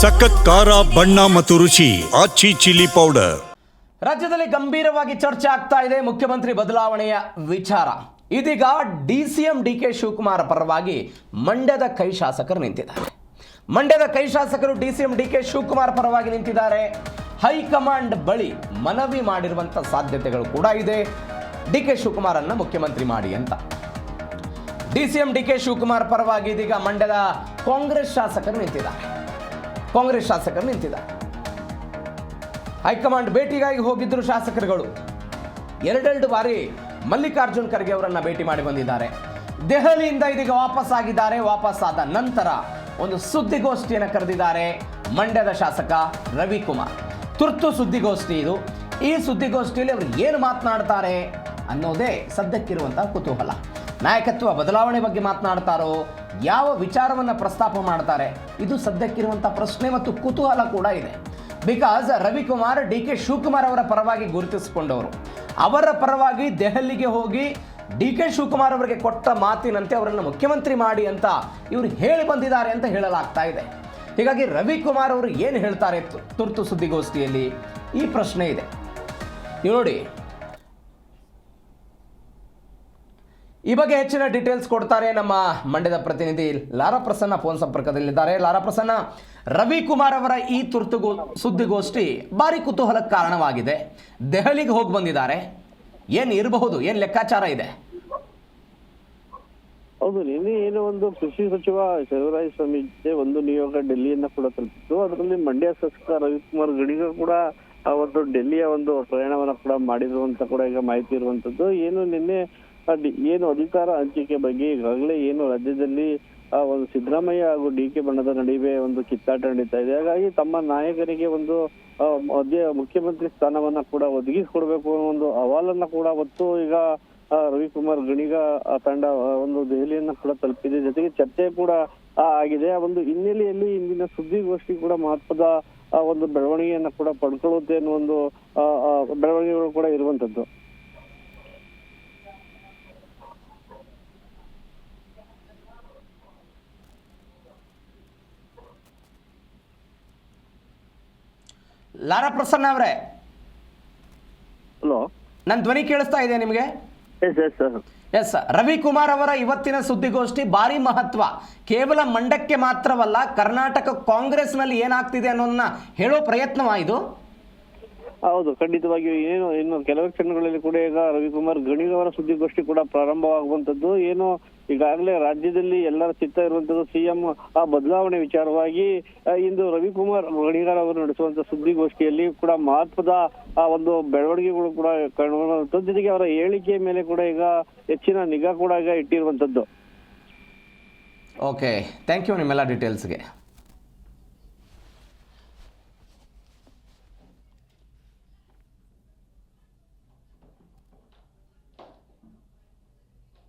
ಸಖತ್ ಖಾರ, ಬಣ್ಣ ಮತ್ತು ರುಚಿ, ಆಚಿ ಚಿಲ್ಲಿ ಪೌಡರ್. ರಾಜ್ಯದಲ್ಲಿ ಗಂಭೀರವಾಗಿ ಚರ್ಚೆ ಆಗ್ತಾ ಇದೆ ಮುಖ್ಯಮಂತ್ರಿ ಬದಲಾವಣೆಯ ವಿಚಾರ. ಇದೀಗ D C M D K Shivakumar ಪರವಾಗಿ ಮಂಡ್ಯದ ಕೈ ಶಾಸಕರು ನಿಂತಿದ್ದಾರೆ. ಮಂಡ್ಯದ ಕೈ ಶಾಸಕರು D C M D K Shivakumar ಪರವಾಗಿ ನಿಂತಿದ್ದಾರೆ. ಹೈಕಮಾಂಡ್ ಬಳಿ ಮನವಿ ಮಾಡಿರುವಂಥ ಸಾಧ್ಯತೆಗಳು ಕೂಡ ಇದೆ. ಡಿ ಕೆ ಶಿವಕುಮಾರನ್ನ ಮುಖ್ಯಮಂತ್ರಿ ಮಾಡಿ ಅಂತ. D C M D K Shivakumar ಪರವಾಗಿ ಇದೀಗ ಮಂಡ್ಯದ ಕಾಂಗ್ರೆಸ್ ಶಾಸಕರು ನಿಂತಿದ್ದಾರೆ. ಕಾಂಗ್ರೆಸ್ ಶಾಸಕರು ನಿಂತಿದ್ದಾರೆ. ಹೈಕಮಾಂಡ್ ಭೇಟಿಗಾಗಿ ಹೋಗಿದ್ದರು ಶಾಸಕರುಗಳು. ಎರಡೆರಡು ಬಾರಿ ಮಲ್ಲಿಕಾರ್ಜುನ್ ಖರ್ಗೆ ಅವರನ್ನು ಭೇಟಿ ಮಾಡಿ ಬಂದಿದ್ದಾರೆ. ದೆಹಲಿಯಿಂದ ಇದೀಗ ವಾಪಸ್ ಆಗಿದ್ದಾರೆ. ವಾಪಸ್ ಆದ ನಂತರ ಒಂದು ಸುದ್ದಿಗೋಷ್ಠಿಯನ್ನು ಕರೆದಿದ್ದಾರೆ ಮಂಡ್ಯದ ಶಾಸಕ ರವಿಕುಮಾರ್. ತುರ್ತು ಸುದ್ದಿಗೋಷ್ಠಿ ಇದು. ಈ ಸುದ್ದಿಗೋಷ್ಠಿಯಲ್ಲಿ ಅವರು ಏನು ಮಾತನಾಡ್ತಾರೆ ಅನ್ನೋದೇ ಸದ್ಯಕ್ಕಿರುವಂತಹ ಕುತೂಹಲ. ನಾಯಕತ್ವ ಬದಲಾವಣೆ ಬಗ್ಗೆ ಮಾತನಾಡ್ತಾರೋ, ಯಾವ ವಿಚಾರವನ್ನು ಪ್ರಸ್ತಾಪ ಮಾಡ್ತಾರೆ, ಇದು ಸದ್ಯಕ್ಕಿರುವಂಥ ಪ್ರಶ್ನೆ ಮತ್ತು ಕುತೂಹಲ ಕೂಡ ಇದೆ. Because Ravikumar D K Shivakumar ಅವರ ಪರವಾಗಿ ಗುರುತಿಸಿಕೊಂಡವರು. ಅವರ ಪರವಾಗಿ ದೆಹಲಿಗೆ ಹೋಗಿ ಡಿ ಕೆ ಶಿವಕುಮಾರ್ ಅವರಿಗೆ ಕೊಟ್ಟ ಮಾತಿನಂತೆ ಅವರನ್ನು ಮುಖ್ಯಮಂತ್ರಿ ಮಾಡಿ ಅಂತ ಇವರು ಹೇಳಿ ಬಂದಿದ್ದಾರೆ ಅಂತ ಹೇಳಲಾಗ್ತಾ ಇದೆ. ಹೀಗಾಗಿ ರವಿಕುಮಾರ್ ಅವರು ಏನು ಹೇಳ್ತಾರೆ ತುರ್ತು ಸುದ್ದಿಗೋಷ್ಠಿಯಲ್ಲಿ? ಈ ಪ್ರಶ್ನೆ ಇದೆ. ನೋಡಿ ಈ ಬಗ್ಗೆ ಹೆಚ್ಚಿನ ಡೀಟೇಲ್ಸ್ ಕೊಡ್ತಾರೆ ನಮ್ಮ ಮಂಡ್ಯದ ಪ್ರತಿನಿಧಿ ಲಾರಾ ಪ್ರಸನ್ನ ಫೋನ್ ಸಂಪರ್ಕದಲ್ಲಿದ್ದಾರೆ. ಲಾರಾ ಪ್ರಸನ್ನ, ರವಿಕುಮಾರ್ ಅವರ ಈ ತುರ್ತು ಸುದ್ದಿಗೋಷ್ಠಿ ಭಾರಿ ಕುತೂಹಲಕ್ಕೆ ಕಾರಣವಾಗಿದೆ. ದೆಹಲಿಗೆ ಹೋಗಿ ಬಂದಿದ್ದಾರೆ. ಏನ್ ಇರಬಹುದು? ಏನ್ ಲೆಕ್ಕಾಚಾರ ಇದೆ? ಹೌದು, ನಿನ್ನೆ ಏನು ಒಂದು ಕೃಷಿ ಸಚಿವ ಶಿವರಾಜ ಸ್ವಾಮಿ ಒಂದು ನಿಯೋಗ ಡೆಲ್ಲಿಯನ್ನ ಕೂಡ ತಲುಪಿತ್ತು. ಅದರಲ್ಲಿ ಮಂಡ್ಯ ಶಾಸಕ ರವಿಕುಮಾರ್ ಗಡಿಗೂ ಕೂಡ ಒಂದು ಡೆಲ್ಲಿಯ ಒಂದು ಪ್ರಯಾಣವನ್ನ ಕೂಡ ಮಾಡಿದ್ರು ಅಂತ ಕೂಡ ಈಗ ಮಾಹಿತಿ ಇರುವಂತದ್ದು. ಏನು ನಿನ್ನೆ ಏನು ಅಧಿಕಾರ ಹಂಚಿಕೆ ಬಗ್ಗೆ ಈಗಾಗಲೇ ಏನು ರಾಜ್ಯದಲ್ಲಿ, ಆ ಒಂದು ಸಿದ್ದರಾಮಯ್ಯ ಹಾಗೂ ಡಿ ಕೆ ಬಣ್ಣದ ನಡುವೆ ಒಂದು ಕಿತ್ತಾಟ ನಡೀತಾ ಇದೆ. ಹಾಗಾಗಿ ತಮ್ಮ ನಾಯಕರಿಗೆ ಒಂದು ಮುಖ್ಯಮಂತ್ರಿ ಸ್ಥಾನವನ್ನ ಕೂಡ ಒದಗಿಸಿಕೊಡ್ಬೇಕು ಅನ್ನೋ ಒಂದು ಅಹವಾಲನ್ನ ಕೂಡ ಹೊತ್ತು ಈಗ ರವಿಕುಮಾರ್ ಗಣಿಗ ತಂಡ ಒಂದು ದೆಹಲಿಯನ್ನ ಕೂಡ ತಲುಪಿದೆ. ಜೊತೆಗೆ ಚರ್ಚೆ ಕೂಡ ಆಗಿದೆ. ಆ ಒಂದು ಹಿನ್ನೆಲೆಯಲ್ಲಿ ಇಂದಿನ ಸುದ್ದಿಗೋಷ್ಠಿ ಕೂಡ ಮಹತ್ವದ ಒಂದು ಬೆಳವಣಿಗೆಯನ್ನ ಕೂಡ ಪಡ್ಕೊಳ್ಳುತ್ತೆ ಅನ್ನೋ ಒಂದು ಬೆಳವಣಿಗೆಗಳು ಕೂಡ ಇರುವಂತದ್ದು ಲಾರಾ ಪ್ರಸನ್ನ ಅವರೇ. ಹಲೋ. ನನ್ನ ಧ್ವನಿ ಕೇಳಿಸ್ತಾ ಇದೆ ನಿಮಗೆ? Yes yes sir yes Ravikumar ಅವರ ಇವತ್ತಿನ ಸುದ್ದಿಗೋಷ್ಠಿ ಭಾರಿ ಮಹತ್ವ. ಕೇವಲ ಮಂಡಕ್ಕೆ ಮಾತ್ರವಲ್ಲ ಕರ್ನಾಟಕ ಕಾಂಗ್ರೆಸ್ನಲ್ಲಿ ಏನಾಗ್ತಿದೆ ಅನ್ನೋದನ್ನ ಹೇಳೋ ಪ್ರಯತ್ನವಾಯಿತು ಇದು? ಹೌದು, ಖಂಡಿತವಾಗಿಯೂ ಏನು, ಇನ್ನು ಕೆಲವೇ ಕ್ಷಣಗಳಲ್ಲಿ ಕೂಡ ಈಗ ರವಿಕುಮಾರ್ ಗಣಿಗವರ ಸುದ್ದಿಗೋಷ್ಠಿ ಕೂಡ ಪ್ರಾರಂಭವಾಗುವಂತದ್ದು ಏನು, ಈಗಾಗಲೇ ರಾಜ್ಯದಲ್ಲಿ ಎಲ್ಲರ ಚಿತ್ತ ಇರುವಂತದ್ದು ಸಿಎಂ ಆ ಬದಲಾವಣೆ ವಿಚಾರವಾಗಿ ಇಂದು ರವಿಕುಮಾರ್ ಗಣಿಗಾರ ಅವರು ನಡೆಸುವಂತ ಸುದ್ದಿಗೋಷ್ಠಿಯಲ್ಲಿ ಕೂಡ ಮಹತ್ವದ, ಆ, ಒಂದು ಬೆಳವಣಿಗೆಗಳು ಕೂಡ ಕಂಡು ಜೊತೆಗೆ ಅವರ ಹೇಳಿಕೆ ಮೇಲೆ ಕೂಡ ಈಗ ಹೆಚ್ಚಿನ ನಿಗಾ ಕೂಡ ಈಗ ಇಟ್ಟಿರುವಂತದ್ದು ಓಕೆ ಥ್ಯಾಂಕ್ ಯು ನಿಮ್ಮೆಲ್ಲ ಡೀಟೇಲ್ಸ್ಗೆ